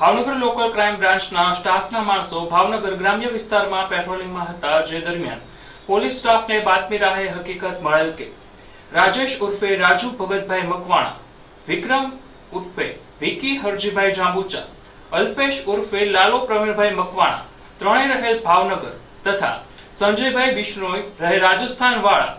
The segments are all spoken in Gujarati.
ભાવનગર લોકલ ક્રાઇમ બ્રાન્ચના સ્ટાફના માણસો ભાવનગર ગ્રામ્ય વિસ્તારમાં પેટ્રોલિંગમાં હતા જે દરમિયાન પોલીસ સ્ટાફને બાતમી રાહે હકીકત મળેલ કે રાજેશ ઉર્ફે રાજુ ભગતભાઈ મકવાણા, વિક્રમ ઉર્ફે વિકી હરજીભાઈ જાંબુચા, અલ્પેશ ઉર્ફે લાલો પ્રવીણભાઈ મકવાણા ત્રણેય રહેલ ભાવનગર તથા સંજયભાઈ બિશ્નોઈ રહે રાજસ્થાન વાળા.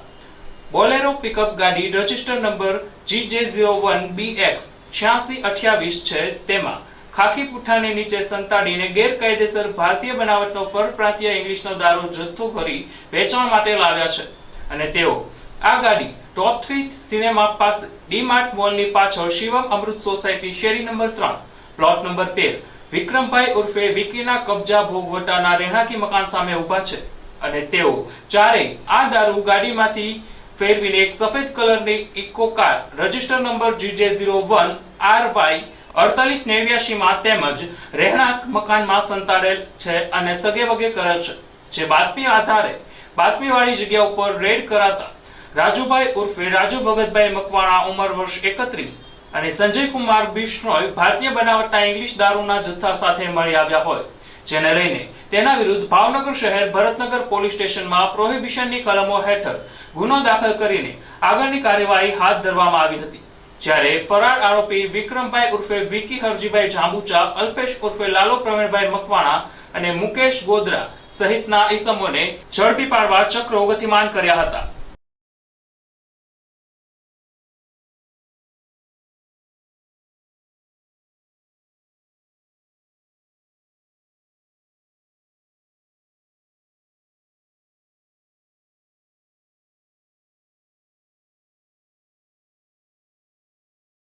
બોલેરો પિકઅપ ગાડી register number GJ zero one B X છ્યાસી અઠ્યાવીસ છે. તેમાં ખાખી પુઠાની નીચે સંતાડીને ગેરકાયદેસર ભારતીય બનાવટનો પરપ્રાંતીય ઇંગ્લિશનો દારૂ જથ્થો ભરી વેચાણ માટે લાવ્યા છે. અને તેઓ આ ગાડી ટોપ થ્રી સિનેમા પાસે ડીમાર્ટ મોલની પાછળ શિવમ અમૃત સોસાયટી શેરી નંબર ત્રણ, પ્લોટ નંબર તેર, વિક્રમભાઈ ઉર્ફે વિકીના કબજા ભોગવટાના રહેણાંકી મકાન સામે ઊભા છે. અને તેઓ ચારેય આ દારૂ ગાડીમાંથી ફેરવીને એક સફેદ કલરની Eeco car, register number GJ zero one, R Y અડતાલીસ નેવ્યાસી માં તેમજ રહેણાંક મકાનમાં સંતાડેલ છે અને સગે વગે કરેલ છે, જે બાતમી આધારે બાતમીવાળી જગ્યા ઉપર રેડ કરાતા રાજુભાઈ ઉર્ફે રાજુ ભગતભાઈ મકવાણા ઉંમર વર્ષ એકત્રીસ અને સંજય કુમાર બિશ્નોય ભારતીય બનાવટના ઇંગ્લિશ દારૂના જથ્થા સાથે મળી આવ્યા હોય, જેને લઈને તેના વિરુદ્ધ ભાવનગર શહેર ભરતનગર પોલીસ સ્ટેશનમાં પ્રોહિબિશનની કલમો હેઠળ ગુનો દાખલ કરીને આગળની કાર્યવાહી હાથ ધરવામાં આવી હતી. જ્યારે ફરાર આરોપી વિક્રમભાઈ ઉર્ફે વિકી હરજીભાઈ જાંબુચા, અલ્પેશ ઉર્ફે લાલો પ્રવીણભાઈ મકવાણા અને મુકેશ ગોધરા સહિતના ઈસમોને ઝડપી પાડવા ચક્રો ગતિમાન કર્યા હતા.